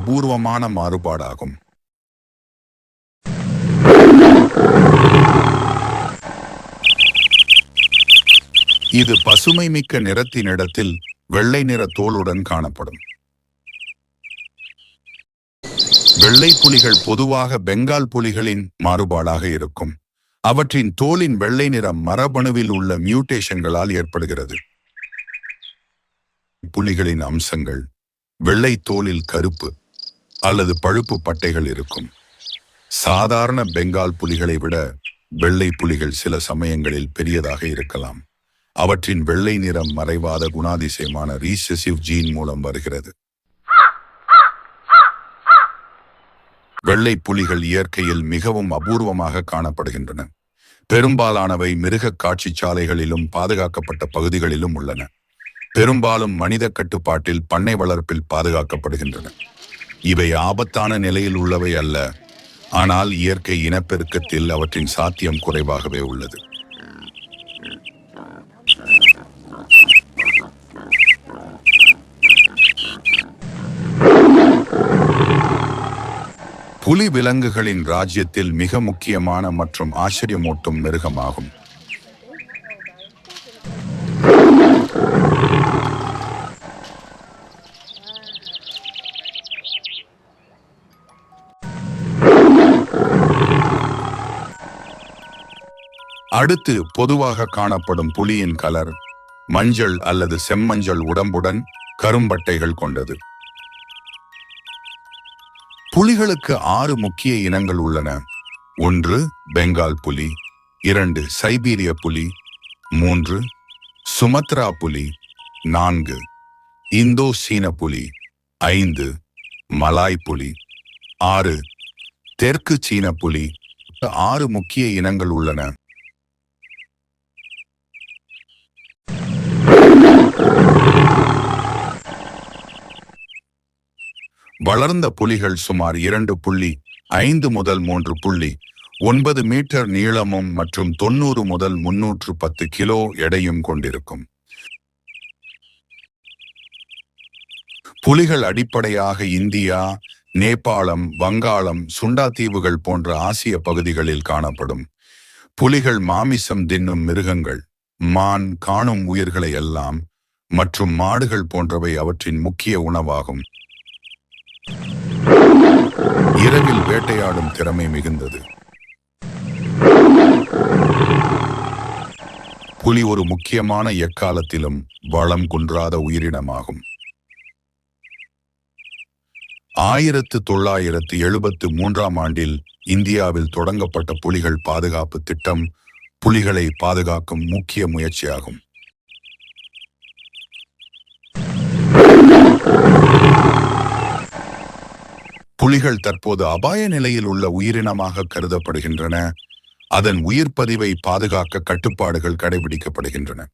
அபூர்வமான மாறுபாடாகும். இது பசுமை மிக்க நிறத்தினிடத்தில் வெள்ளை நிற தோலுடன் காணப்படும். வெள்ளை புலிகள் பொதுவாக பெங்கால் புலிகளின் மாறுபாடாக இருக்கும். அவற்றின் தோலின் வெள்ளை நிறம் மரபணுவில் உள்ள மியூட்டேஷன்களால் ஏற்படுகிறது. புலிகளின் அம்சங்கள் வெள்ளை தோலில் கருப்பு அல்லது பழுப்பு பட்டைகள் இருக்கும். சாதாரண பெங்கால் புலிகளை விட வெள்ளை புலிகள் சில சமயங்களில் பெரியதாக இருக்கலாம். அவற்றின் வெள்ளை நிறம் மறைவாத குணாதிசயமான ரீசெசிவ் ஜீன் மூலம் வருகிறது. வெள்ளை புலிகள் இயற்கையில் மிகவும் அபூர்வமாக காணப்படுகின்றன. பெரும்பாலானவை மிருக காட்சி சாலைகளிலும் பாதுகாக்கப்பட்ட பகுதிகளிலும் உள்ளன. பெரும்பாலும் மனித கட்டுப்பாட்டில் பண்ணை வளர்ப்பில் பாதுகாக்கப்படுகின்றன. இவை ஆபத்தான நிலையில் உள்ளவை அல்ல. ஆனால் இயற்கை இனப்பெருக்கத்தில் அவற்றின் சாத்தியம் குறைவாகவே உள்ளது. புலி விலங்குகளின் ராஜ்யத்தில் மிக முக்கியமான மற்றும் ஆச்சரியமூட்டும் மிருகமாகும். அடுத்து பொதுவாக காணப்படும் புலியின் கலர் மஞ்சள் அல்லது செம்மஞ்சள் உடம்புடன் கரும்பட்டைகள் கொண்டது. புலிகளுக்கு ஆறு முக்கிய இனங்கள் உள்ளன. ஒன்று பெங்கால் புலி இரண்டு சைபீரிய புலி மூன்று சுமத்ரா புலி நான்கு இந்தோ சீன புலி ஐந்து மலாய் புலி ஆறு தெற்கு சீன புலி. ஆறு முக்கிய இனங்கள் உள்ளன. வளர்ந்த புலிகள் சுமார் இரண்டு புள்ளி ஐந்து முதல் மூன்று புள்ளி ஒன்பது மீட்டர் நீளமும் மற்றும் தொண்ணூறு முதல் முன்னூற்று பத்து கிலோ எடையும் கொண்டிருக்கும். புலிகள் அடிப்படையாக இந்தியா நேபாளம் வங்காளம் சுண்டா தீவுகள் போன்ற ஆசிய பகுதிகளில் காணப்படும். புலிகள் மாமிசம் தின்னும் மிருகங்கள் மான் காணும் உயிர்களை எல்லாம் மற்றும் மாடுகள் போன்றவை அவற்றின் முக்கிய உணவாகும். இரவில் வேட்டையாடும் திறமை மிகுந்தது. புலி ஒரு முக்கியமான எக்காலத்திலும் வளம் குன்றாத உயிரினமாகும். ஆயிரத்து தொள்ளாயிரத்து எழுபத்து மூன்றாம் ஆண்டில் இந்தியாவில் தொடங்கப்பட்ட புலிகள் பாதுகாப்பு திட்டம் புலிகளை பாதுகாக்கும் முக்கிய முயற்சியாகும். புலிகள் தற்போது அபாய நிலையில் உள்ள உயிரினமாக கருதப்படுகின்றன. அதன் உயிர் பதிவை பாதுகாக்க கட்டுப்பாடுகள் கடைபிடிக்கப்படுகின்றன.